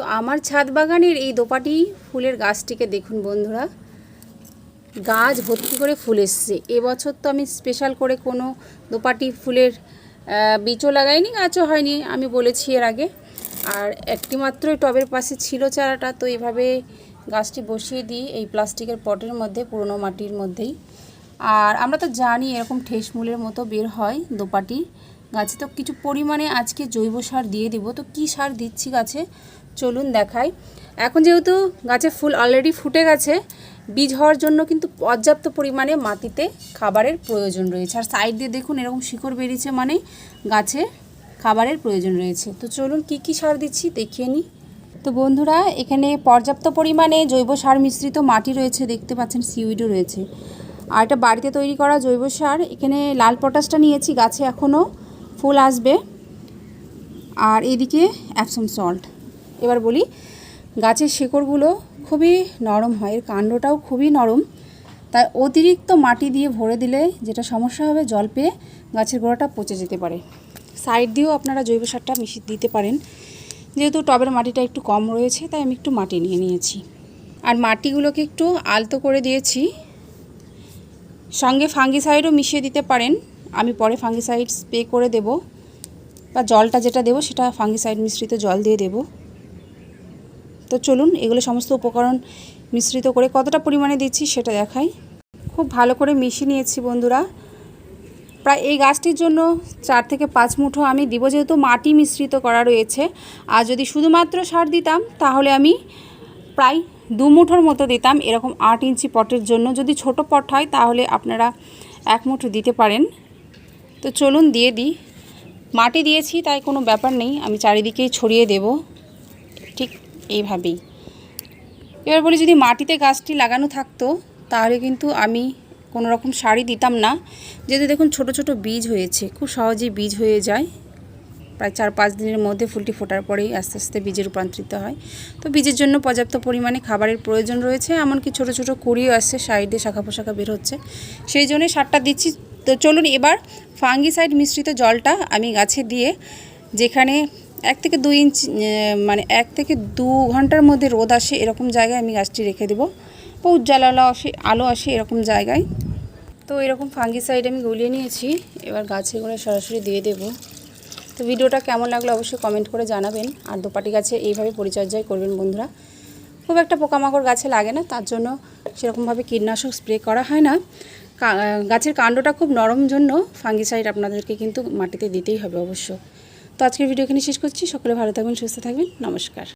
তো আমার ছাদ বাগানের এই দোপাটি ফুলের গাছটিকে দেখুন বন্ধুরা। গাছ ভর্তি করে ফুল এসছে। এবছর তো আমি স্পেশাল করে কোনো দোপাটি ফুলের বীজও লাগাইনি, গাছও হয়নি, আমি বলেছি এর আগে। আর একটি মাত্রই টবের পাশে ছিল চারাটা, তো এভাবে গাছটি বসিয়ে দিই এই প্লাস্টিকের পটের মধ্যে, পুরনো মাটির মধ্যেই। আর আমরা তো জানি এরকম ঠেসমূলের মতো বের হয় দোপাটি। গাছে তো কিছু পরিমাণে আজকে জৈব সার দিয়ে দিব। তো কি সার দিচ্ছি গাছে? চলুন দেখাই। এখন যেহেতু গাছে ফুল অলরেডি ফুটে গেছে, বীজ হওয়ার জন্য কিন্তু পর্যাপ্ত পরিমাণে মাটিতে খাবারের প্রয়োজন রয়েছে। আর সাইড দিয়ে দেখুন, এরকম শিকড় বেরিয়েছে মানে গাছে খাবারের প্রয়োজন রয়েছে। তো চলুন কি কি সার দিচ্ছি দেখিয়ে নিই। তো বন্ধুরা, এখানে পর্যাপ্ত পরিমাণে জৈব সার মিশ্রিত মাটি রয়েছে, দেখতে পাচ্ছেন সিউইডও রয়েছে। আর এটা বাড়িতে তৈরি করা জৈব সার, এখানে লাল পটাশটা নিয়েছি গাছে এখনও ফুল আসবে। আর এদিকে অ্যাপসম সল্ট এবার বলি, গাছের শেকড়গুলো খুবই নরম হয়, এর কাণ্ডটাও খুবই নরম। তাই অতিরিক্ত মাটি দিয়ে ভরে দিলে যেটা সমস্যা হবে, জল পেয়ে গাছের গোড়াটা পচে যেতে পারে। সাইড দিয়েও আপনারা জৈব সারটা মিশিয়ে দিতে পারেন। যেহেতু টবের মাটিটা একটু কম রয়েছে, তাই আমি একটু মাটি নিয়ে নিয়েছি। আর মাটিগুলোকে একটু আলতো করে দিয়েছি। সঙ্গে ফাঙ্গিসাইডও মিশিয়ে দিতে পারেন। আমি পরে ফাঙ্গিসাইড স্প্রে করে দেব, বা জলটা যেটা দেবো সেটা ফাঙ্গিসাইড মিশ্রিত জল দিয়ে দেব। তো চলুন, এগুলো সমস্ত উপকরণ মিশ্রিত করে কতটা পরিমাণে দিচ্ছি সেটা দেখাই। খুব ভালো করে মিশিয়ে নিয়েছি বন্ধুরা। প্রায় এই গাছটির জন্য চার থেকে পাঁচ মুঠো আমি দিব, যেহেতু মাটি মিশ্রিত করা রয়েছে। আর যদি শুধুমাত্র সার দিতাম, তাহলে আমি প্রায় দু মুঠোর মতো দিতাম, এরকম আট ইঞ্চি পটের জন্য। যদি ছোট পট হয়, তাহলে আপনারা এক মুঠো দিতে পারেন। তো চলুন দিয়ে দিই। মাটি দিয়েছি, তাই কোনো ব্যাপার নেই। আমি চারিদিকেই ছড়িয়ে দেব। ঠিক এইভাবেই। এবার বলি, যদি মাটিতে গাছটি লাগানো থাকতো, তাহলে কিন্তু আমি কোনো রকম সারই দিতাম না। যেহেতু দেখুন, ছোট ছোট বীজ হয়েছে, খুব সহজেই বীজ হয়ে যায়। প্রায় চার পাঁচ দিনের মধ্যে ফুলটি ফোটার পরেই আস্তে আস্তে বীজে রূপান্তরিত হয়। তো বীজের জন্য পর্যাপ্ত পরিমাণে খাবারের প্রয়োজন রয়েছে, এমনকি ছোট ছোট কুড়িও আসছে, সাইডে শাখা পোশাখা বের হচ্ছে। সেই জন্যই সারটা দিচ্ছি তো চলুন এবার ফাঙ্গিসাইড মিশ্রিত জলটা আমি গাছে দিয়ে যেখানে এক থেকে দুই ইঞ্চ মানে এক থেকে দু ঘণ্টার মধ্যে রোদ আসে এরকম জায়গায় আমি গাছটি রেখে দেবো। বা উজ্জ্বল আলো আসে আলো আসে এরকম জায়গায়। তো এরকম ফাঙ্গিসাইড আমি গুলিয়ে নিয়েছি, এবার গাছে করে সরাসরি দিয়ে দেবো। তো ভিডিওটা কেমন লাগল অবশ্যই কমেন্ট করে জানাবেন। আর দোপাটি গাছে এইভাবে পরিচর্যাই করবেন বন্ধুরা। খুব একটা পোকামাকড় গাছে লাগে না, তার জন্য সেরকমভাবে কীটনাশক স্প্রে করা হয় না। গাছের কাণ্ডটা খুব নরম জন্য ফাঙ্গিসাইড আপনাদেরকে কিন্তু মাটিতে দিতেই হবে অবশ্য। তো আজকের ভিডিও এখানে শেষ করছি। সকলে ভালো থাকবেন, সুস্থ থাকবেন। নমস্কার।